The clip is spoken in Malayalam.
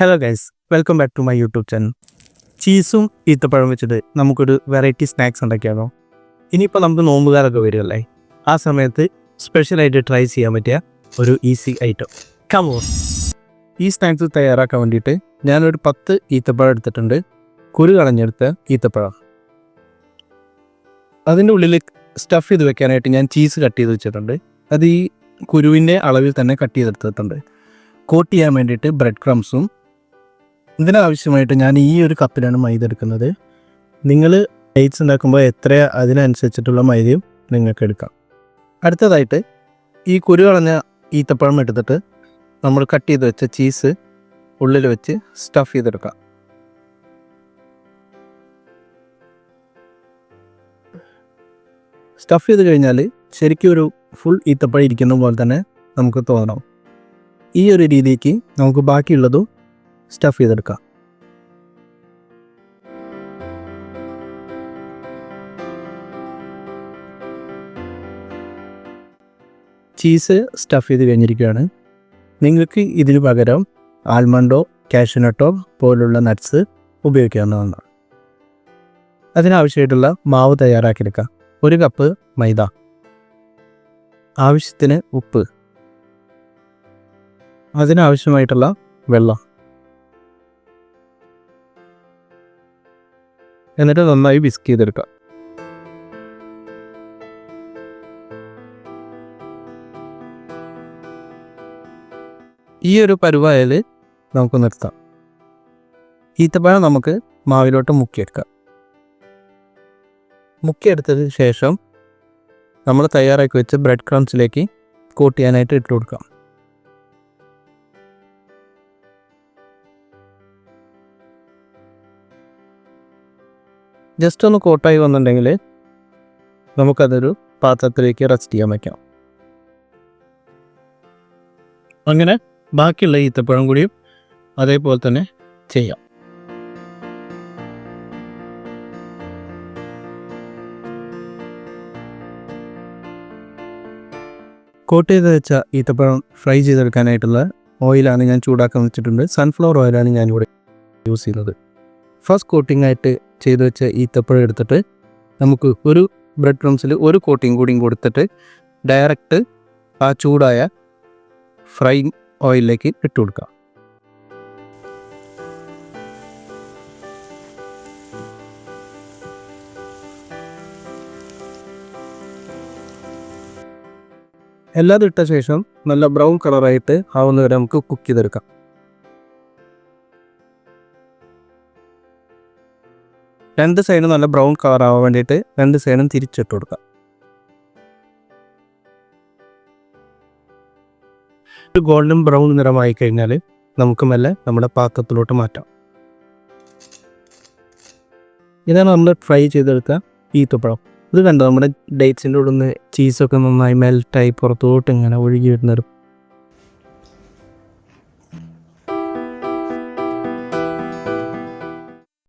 Hello guys welcome back to my YouTube channel ചീസും ഈത്തപ്പഴം വെച്ചിട്ട് നമുക്കൊരു വെറൈറ്റി സ്നാക്സ് ഉണ്ടാക്കിയാലോ. ഇനിയിപ്പോൾ നമുക്ക് നോമ്പുകാരൊക്കെ വരുമല്ലേ ആ സമയത്ത് സ്പെഷ്യലായിട്ട് ട്രൈ ചെയ്യാൻ പറ്റിയ ഒരു ഈസി ഐറ്റം കമോ ഈ സ്നാക്സ് തയ്യാറാക്കാൻ വേണ്ടിയിട്ട് ഞാനൊരു പത്ത് ഈത്തപ്പഴം എടുത്തിട്ടുണ്ട്. കുരു കളഞ്ഞെടുത്ത ഈത്തപ്പഴം. അതിന്റെ ഉള്ളിൽ സ്റ്റഫ് ചെയ്ത് വെക്കാനായിട്ട് ഞാൻ ചീസ് കട്ട് ചെയ്ത് വെച്ചിട്ടുണ്ട്. അത് ഈ കുരുവിന്റെ അളവിൽ തന്നെ കട്ട് ചെയ്തെടുത്തിട്ടുണ്ട്. കോട്ട് ചെയ്യാൻ വേണ്ടിയിട്ട് ബ്രെഡ് ക്രംസും ഇതിനാവശ്യമായിട്ട് ഞാൻ ഈ ഒരു കപ്പിലാണ് മൈദ എടുക്കുന്നത്. നിങ്ങൾ ഡേറ്റ്സ് ഉണ്ടാക്കുമ്പോൾ എത്ര അതിനനുസരിച്ചിട്ടുള്ള മൈദയും നിങ്ങൾക്ക് എടുക്കാം. അടുത്തതായിട്ട് ഈ കുരു കളഞ്ഞ ഈത്തപ്പഴം എടുത്തിട്ട് നമ്മൾ കട്ട് ചെയ്ത് വെച്ച ചീസ് ഉള്ളിൽ വെച്ച് സ്റ്റഫ് ചെയ്തെടുക്കാം. സ്റ്റഫ് ചെയ്ത് കഴിഞ്ഞാൽ ശരിക്കും ഒരു ഫുൾ ഈത്തപ്പഴം ഇരിക്കുന്ന പോലെ തന്നെ നമുക്ക് തോന്നണം. ഈ ഒരു രീതിക്ക് നമുക്ക് ബാക്കിയുള്ളതും സ്റ്റഫ് ചെയ്തെടുക്കുക ചീസ് സ്റ്റഫ് ചെയ്ത് കഴിഞ്ഞിരിക്കുകയാണ്. നിങ്ങൾക്ക് ഇതിന് പകരം ആൽമണ്ടോ കാഷ്യൂനട്ടോ പോലുള്ള നട്ട്സ് ഉപയോഗിക്കാവുന്നതാണ്. അതിനാവശ്യമായിട്ടുള്ള മാവ് തയ്യാറാക്കിയെടുക്കുക ഒരു കപ്പ് മൈദ. ആവശ്യത്തിന് ഉപ്പ്. അതിനാവശ്യമായിട്ടുള്ള വെള്ളം. എന്നിട്ട് നന്നായി വിസ്ക് ചെയ്തെടുക്കുക ഈ ഒരു പരുവായാൽ നമുക്ക് നിർത്താം ഈത്തപ്പഴം നമുക്ക് മാവിലോട്ട് മുക്കിയെടുക്കാം. മുക്കിയെടുത്തതിന് ശേഷം നമ്മൾ തയ്യാറാക്കി വെച്ച് ബ്രെഡ് ക്രംസിലേക്ക് കോട്ട് ചെയ്യാനായിട്ട് ഇട്ട് കൊടുക്കാം ജസ്റ്റ് ഒന്ന് കോട്ടായി വന്നിട്ടുണ്ടെങ്കിൽ നമുക്കതൊരു പാത്രത്തിലേക്ക് റെസ്റ്റ് ചെയ്യാൻ വയ്ക്കാം അങ്ങനെ ബാക്കിയുള്ള ഈത്തപ്പഴം കൂടിയും അതേപോലെ തന്നെ ചെയ്യാം. കോട്ട് ചെയ്ത് വെച്ച ഈത്തപ്പഴം ഫ്രൈ ചെയ്തെടുക്കാനായിട്ടുള്ള ഓയിലാണ് ഞാൻ ചൂടാക്കാൻ വെച്ചിട്ടുണ്ട്. സൺഫ്ലവർ ഓയിലാണ് ഞാനിവിടെ യൂസ് ചെയ്യുന്നത്. ഫസ്റ്റ് കോട്ടിംഗ് ആയിട്ട് ചെയ്ത് വെച്ച ഈത്തപ്പഴം എടുത്തിട്ട് നമുക്ക് ഒരു ബ്രെഡ് ക്രംസിൽ ഒരു കോട്ടിങ് കൂടിയും കൊടുത്തിട്ട് ഡയറക്റ്റ് ആ ചൂടായ ഫ്രൈ ഓയിലിലേക്ക് ഇട്ട് കൊടുക്കുക എല്ലാം ഇട്ട ശേഷം നല്ല ബ്രൗൺ കളറായിട്ട് ആവുന്നവരെ നമുക്ക് കുക്ക് ചെയ്തെടുക്കാം. രണ്ട് സൈഡും നല്ല ബ്രൗൺ കളർ ആവാൻ വേണ്ടിയിട്ട് രണ്ട് സൈഡും തിരിച്ചിട്ട് കൊടുക്കാം. ഒരു ഗോൾഡൻ ബ്രൗൺ നിറമായി കഴിഞ്ഞാൽ നമുക്ക് മെല്ലെ നമ്മുടെ പാത്രത്തിലോട്ട് മാറ്റാം. ഇതാണ് നമ്മൾ ഫ്രൈ ചെയ്തെടുത്ത ഈത്തപ്പഴം. ഇത് കണ്ടോ നമ്മുടെ ഡേറ്റ്സിന്റെ ഉള്ളിൽ നിന്ന് ചീസൊക്കെ നന്നായി മെൽറ്റായി പുറത്തോട്ട് ഇങ്ങനെ ഒഴുകി വരുന്നൊരു